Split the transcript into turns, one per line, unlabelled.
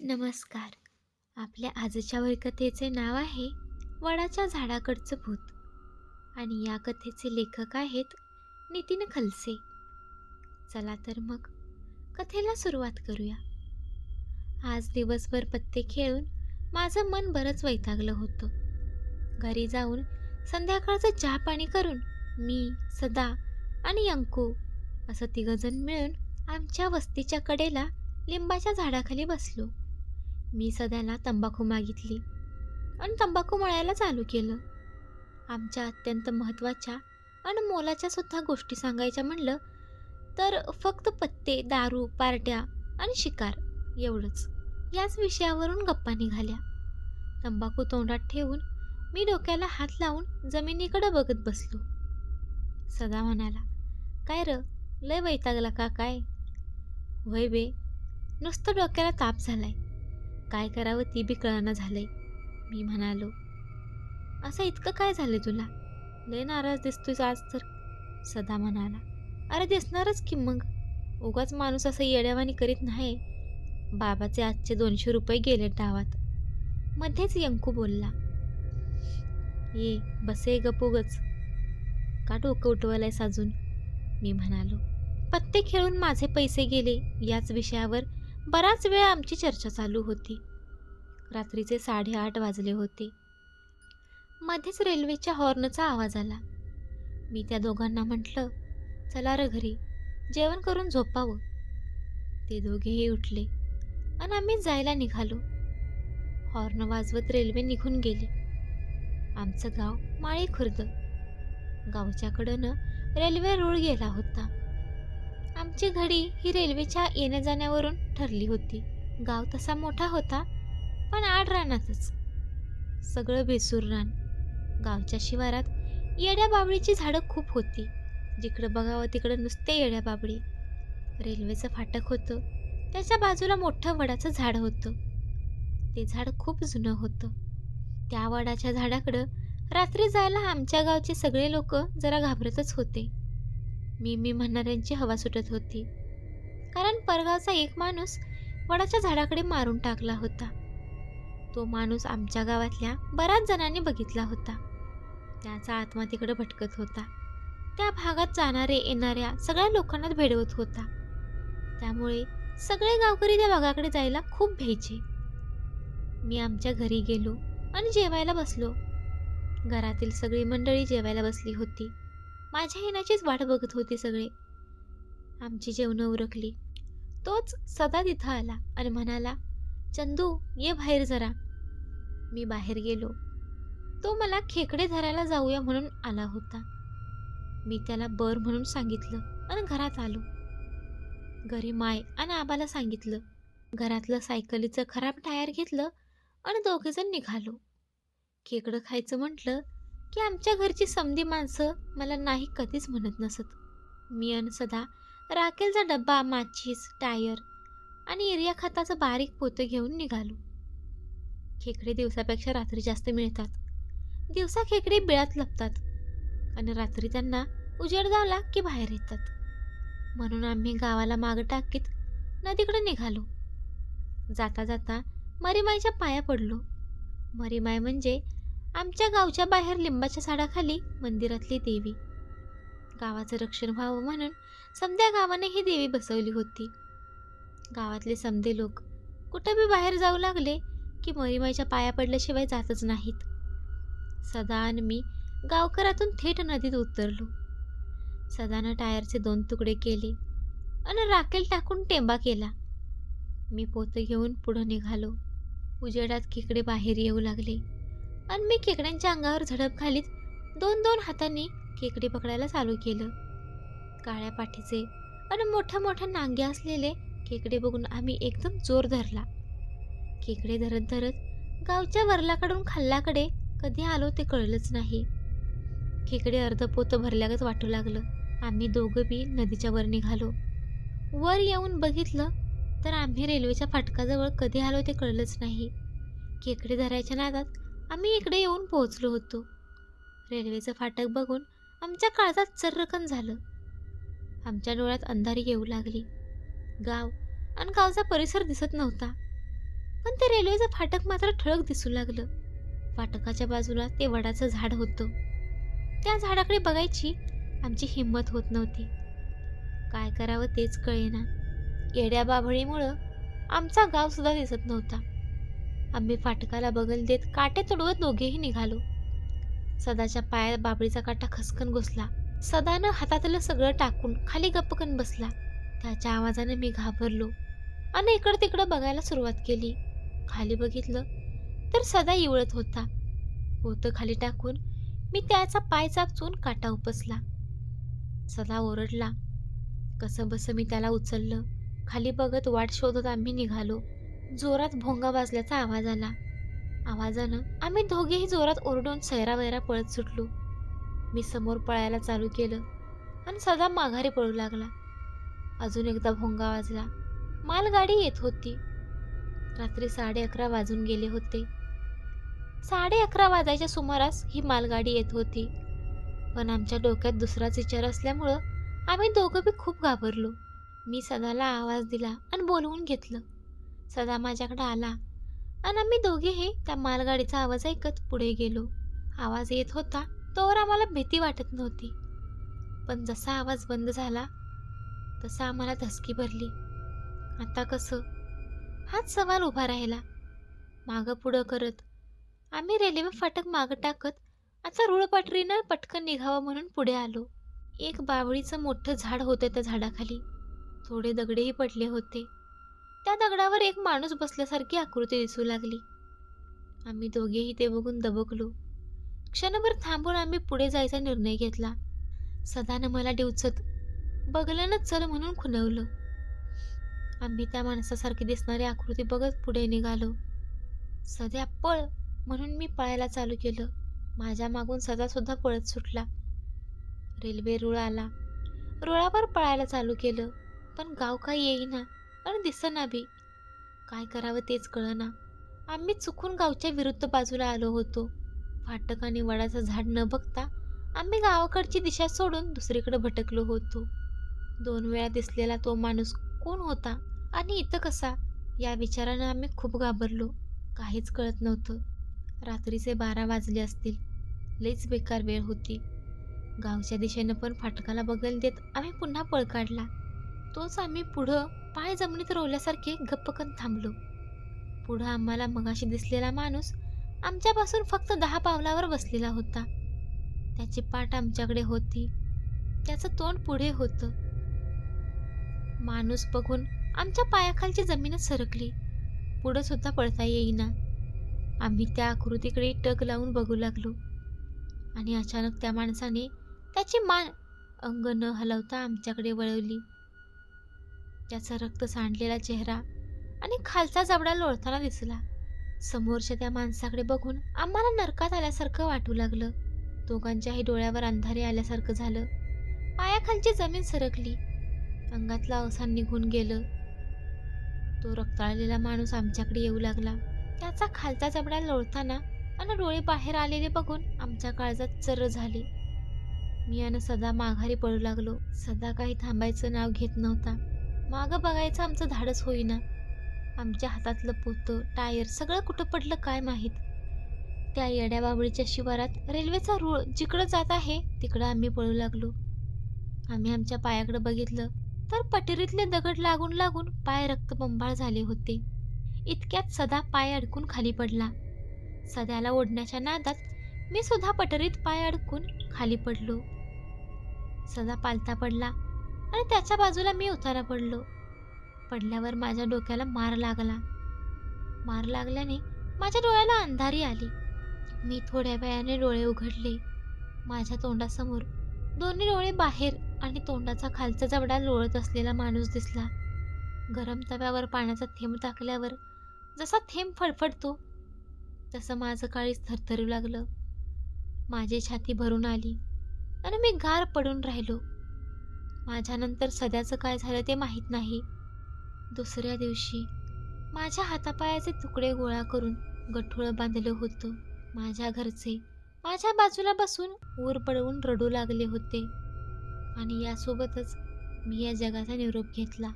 नमस्कार. आपल्या आजच्या वैकथेचे नाव आहे वडाच्या झाडाकडचं भूत. आणि या कथेचे लेखक आहेत नितीन खलसे. चला तर मग कथेला सुरुवात करूया. आज दिवसभर पत्ते खेळून माझं मन बरंच वैतागलं होतं. घरी जाऊन संध्याकाळचं चहा पाणी करून मी सदा आणि अंकू असं तिघजण मिळून आमच्या वस्तीच्या कडेला लिंबाच्या झाडाखाली बसलो. मी सध्याला तंबाखू मागितली आणि तंबाखू मळायला चालू केलं. आमच्या अत्यंत महत्त्वाच्या आणि मोलाच्या सुद्धा गोष्टी सांगायच्या म्हणलं तर फक्त पत्ते दारू पार्ट्या आणि शिकार एवढंच. याच विषयावरून गप्पा निघाल्या. तंबाखू तोंडात ठेवून मी डोक्याला हात लावून जमिनीकडे बघत बसलो. सदा म्हणाला काय र लय वैतागला का काय? वय बे नुसतं डोक्याला ताप झालाय. काय करावं ती बी कळना झालंय. मी म्हणालो असं इतकं काय झालं तुला? लय नाराज दिसतोय आज तर सदा म्हणाला. अरे दिसणारच की मग? उगाच माणूस असं येड्यावानी करीत नाही. बाबाचे आजचे दोनशे रुपये गेले डावात. मध्येच यंकू बोलला ये बसे गपोगच का डोकं उठवायलाय साजून मी म्हणालो पत्ते खेळून माझे पैसे गेले याच विषयावर बराच वेळ आमची चर्चा चालू होती. रात्रीचे साडेआठ वाजले होते. मध्येच रेल्वेच्या हॉर्नचा आवाज आला. मी त्या दोघांना म्हटलं चला र घरी जेवण करून झोपावं. ते दोघेही उठले आणि आम्ही जायला निघालो. हॉर्न वाजवत रेल्वे निघून गेली. आमचं गाव माळी खुर्द गावच्याकडनं रेल्वे रूळ गेला होता. आमची घडी ही रेल्वेच्या येण्या जाण्यावरून ठरली होती. गाव तसा मोठा होता पण आड रानातच. सगळं बेसूर रान. गावच्या शिवारात येड्या बाबळीची झाडं खूप होती. जिकडं बघावं तिकडं नुसते येड्या बाबळी. रेल्वेचं फाटक होतं. त्याच्या बाजूला मोठं वडाचं झाड होतं. ते झाड खूप जुनं होतं. त्या वडाच्या झाडाकडं रात्री जायला आमच्या गावचे सगळे लोक जरा घाबरतच होते. मी मी म्हणणाऱ्यांची हवा सुटत होती. कारण परगावचा एक माणूस वडाच्या झाडाकडे मारून टाकला होता. तो माणूस आमच्या गावातल्या बऱ्याच जणांनी बघितला होता. त्याचा आत्मा तिकडे भटकत होता. त्या भागात जाणारे येणाऱ्या सगळ्या लोकांना भेडवत होता. त्यामुळे सगळे गावकरी त्या भागाकडे जायला खूप भ्यायचे. मी आमच्या घरी गेलो आणि जेवायला बसलो. घरातील सगळी मंडळी जेवायला बसली होती. माझ्या येण्याचीच वाट बघत होती सगळे. आमची जेवणं उरकली. तोच सदा तिथं आला आणि म्हणाला चंदू ये बाहेर जरा. मी बाहेर गेलो. तो मला खेकडे धरायला जाऊया म्हणून आला होता. मी त्याला बर म्हणून सांगितलं आणि घरात आलो. घरी माय आणि आबाला सांगितलं. घरातलं सायकलीचं खराब टायर घेतलं आणि दोघेजण निघालो. खेकडं खायचं म्हटलं की आमच्या घरची समधी माणसं मला नाही कधीच म्हणत नसत. मी अन सदा राखेलचा डब्बा माचीस टायर आणि एरिया खताचं बारीक पोतं घेऊन निघालो. खेकडे दिवसापेक्षा रात्री जास्त मिळतात. दिवसा खेकडे बिळात लपतात आणि रात्री त्यांना उजेड धावला की बाहेर येतात. म्हणून आम्ही गावाला मागं टाकीत नदीकडे निघालो. जाता जाता मरीमाईच्या पाया पडलो. मरीमाय म्हणजे आमच्या गावच्या बाहेर लिंबाच्या झाडाखाली मंदिरातली देवी. गावाचं रक्षण व्हावं म्हणून समद्या गावाने ही देवी बसवली होती. गावातले समदे लोक कुठं बी बाहेर जाऊ लागले की मरीमाईच्या पाया पडल्याशिवाय जातच नाहीत. सदान मी गावकरातून थेट नदीत उतरलो. सदानं टायरचे दोन तुकडे केले आणि राखेल टाकून टेंबा केला. मी पोतं घेऊन पुढं निघालो. उजेडात खेकडे बाहेर येऊ लागले. आणि मी खेकड्यांच्या अंगावर झडप घालीत दोन दोन हातांनी खेकडे पकडायला चालू केलं. काळ्या पाठीचे आणि मोठ्या मोठ्या नांग्या असलेले खेकडे बघून आम्ही एकदम जोर धरला. खेकडे धरत धरत गावच्या वरलाकडून खाल्ल्याकडे कधी आलो ते कळलंच नाही. खेकडे अर्ध पोतं भरल्यागत वाटू लागलं. आम्ही दोघं बी नदीच्या वर निघालो. वर येऊन बघितलं तर आम्ही रेल्वेच्या फाटकाजवळ कधी आलो ते कळलंच नाही. खेकडे धरायच्या नादात आम्ही इकडे येऊन पोहोचलो होतो. रेल्वेचं फाटक बघून आमच्या काळजात चर्रकन झालं. आमच्या डोळ्यात अंधारी येऊ लागली. गाव आणि गावचा परिसर दिसत नव्हता. पण ते रेल्वेचं फाटक मात्र ठळक दिसू लागलं. फाटकाच्या बाजूला ते वडाचं झाड होतं. त्या झाडाकडे बघायची आमची हिंमत होत नव्हती. काय करावं तेच कळेना. येड्या बाभळीमुळं आमचा गावसुद्धा दिसत नव्हता. आम्ही फाटकाला बगल देत काटे तुडवत दोघेही निघालो. सदाच्या पायात बाबळीचा काटा खसकन घुसला. सदानं हातातलं सगळं टाकून खाली गप्पकन बसला. त्याच्या आवाजाने मी घाबरलो. आणि इकडं तिकडं बघायला सुरुवात केली. खाली बघितलं तर सदा इवळत होता. पोतं खाली टाकून मी त्याचा पाय चापचून काटा उपसला. सदा ओरडला. कसं बसं मी त्याला उचललं. खाली बघत वाट शोधत आम्ही निघालो. जोरात भोंगा वाजल्याचा आवाज आला. आवाजानं आम्ही दोघेही जोरात ओरडून सैरावैरा पळत सुटलो. मी समोर पळायला चालू केलं आणि सदा माघारी पळू लागला. अजून एकदा भोंगा वाजला. मालगाडी येत होती. रात्री साडे अकरा वाजून गेले होते. साडे अकरा वाजायच्या सुमारास ही मालगाडी येत होती. पण आमच्या डोक्यात दुसराच विचार असल्यामुळं आम्ही दोघं बी खूप घाबरलो. मी सदाला आवाज दिला आणि बोलवून घेतलं. सदा माझ्याकडे आला. आणि आम्ही दोघेही त्या मालगाडीचा आवाज ऐकत पुढे गेलो. आवाज येत होता तोवर आम्हाला भीती वाटत नव्हती. पण जसा आवाज बंद झाला तसा आम्हाला धसकी भरली. आता कसं? हाच सवाल उभा राहिला. मागं पुढं करत आम्ही रेल्वे फाटक मागं टाकत आता रुळपाटरीनं पटकन निघावं म्हणून पुढे आलो. एक बावळीचं मोठं झाड होतं त्या झाडाखाली. थोडे दगडेही पडले होते. त्या दगडावर एक माणूस बसल्यासारखी आकृती दिसू लागली. आम्ही दोघेही ते बघून दबकलो. क्षणभर थांबून आम्ही पुढे जायचा निर्णय घेतला. सदानं मला डिवचत बघलं चल म्हणून खुणवलं. आम्ही त्या माणसासारखी दिसणारी आकृती बघत पुढे निघालो. सध्या पळ म्हणून मी पळायला चालू केलं. माझ्या मागून सदा सुद्धा पळत सुटला. रेल्वे रुळ आला रुळावर पळायला चालू केलं. पण गाव काही येईना. आणि दिसना बी. काय करावं तेच कळना. आम्ही चुकून गावच्या विरुद्ध बाजूला आलो होतो. फाटक आणि वडाचं झाड न बघता आम्ही गावाकडची दिशा सोडून दुसरीकडे भटकलो होतो. दोन वेळा दिसलेला तो माणूस कोण होता आणि इथं कसा या विचारानं आम्ही खूप घाबरलो. काहीच कळत नव्हतं. रात्रीचे बारा वाजले असतील. लईच बेकार वेळ होती. गावच्या दिशेनं पण फाटकाला बगल देत आम्ही पुन्हा पळ काढला. तोच आम्ही पुढं पाय जमिनीत रोवल्यासारखे गप्पकन थांबलो. पुढं आम्हाला मगाशी दिसलेला माणूस आमच्यापासून फक्त दहा पावलावर बसलेला होता. त्याची पाठ आमच्याकडे होती. त्याचं तोंड पुढे होतं. माणूस बघून आमच्या पायाखालची जमीनच सरकली. पुढं सुद्धा पळता येईना. आम्ही त्या आकृतीकडे टक लावून बघू लागलो. आणि अचानक त्या माणसाने त्याची मान अंग न हलवता आमच्याकडे वळवली. त्याचा रक्त सांडलेला चेहरा आणि खालचा जबडा लोळताना दिसला. समोरच्या त्या माणसाकडे बघून आम्हाला नरकात आल्यासारखं वाटू लागलं. दोघांच्याही डोळ्यावर अंधारे आल्यासारखं झालं. पायाखालची जमीन सरकली. अंगातलं अवसान निघून गेलं. तो रक्ताळलेला माणूस आमच्याकडे येऊ लागला. त्याचा खालचा जबडा लोळताना आणि डोळे बाहेर आलेले बघून आमच्या काळजात चर झाले. मी आणि सदा माघारी पडू लागलो. सदा काही थांबायचं नाव घेत नव्हता. मागं बघायचं आमचं धाडस होईना. आमच्या हातातलं पोतं टायर सगळं कुठं पडलं काय माहीत? त्या येड्या बाबळीच्या शिवारात रेल्वेचा रूळ जिकडं जात आहे तिकडं आम्ही पळू लागलो. आम्ही आमच्या पायाकडं बघितलं तर पटेरीतले दगड लागून लागून पाय रक्तबंबाळ झाले होते. इतक्यात सदा पाय अडकून खाली पडला. सध्याला ओढण्याच्या नादात मी सुद्धा पटरीत पाय अडकून खाली पडलो. सदा पालता पडला. आणि त्याच्या बाजूला मी उतारा पडलो. पडल्यावर माझ्या डोक्याला मार लागला. मार लागल्याने माझ्या डोळ्याला अंधारी आली. मी थोड्या वेळाने डोळे उघडले. माझ्या तोंडासमोर दोन्ही डोळे बाहेर आणि तोंडाचा खालचा जबडा लोळत असलेला माणूस दिसला. गरम तव्यावर पाण्याचा थेंब टाकल्यावर जसा थेंब फडफडतो तसं माझं काळीच थरथरू लागलं. माझी छाती भरून आली आणि मी गार पडून राहिलो. माझ्यानंतर सध्याचं काय झालं ते माहीत नाही. दुसऱ्या दिवशी माझ्या हातापायाचे तुकडे गोळा करून गठुळं बांधलं होतं. माझ्या घरचे माझ्या बाजूला बसून ऊर पडवून रडू लागले होते. आणि यासोबतच मी या जगाचा निरोप घेतला.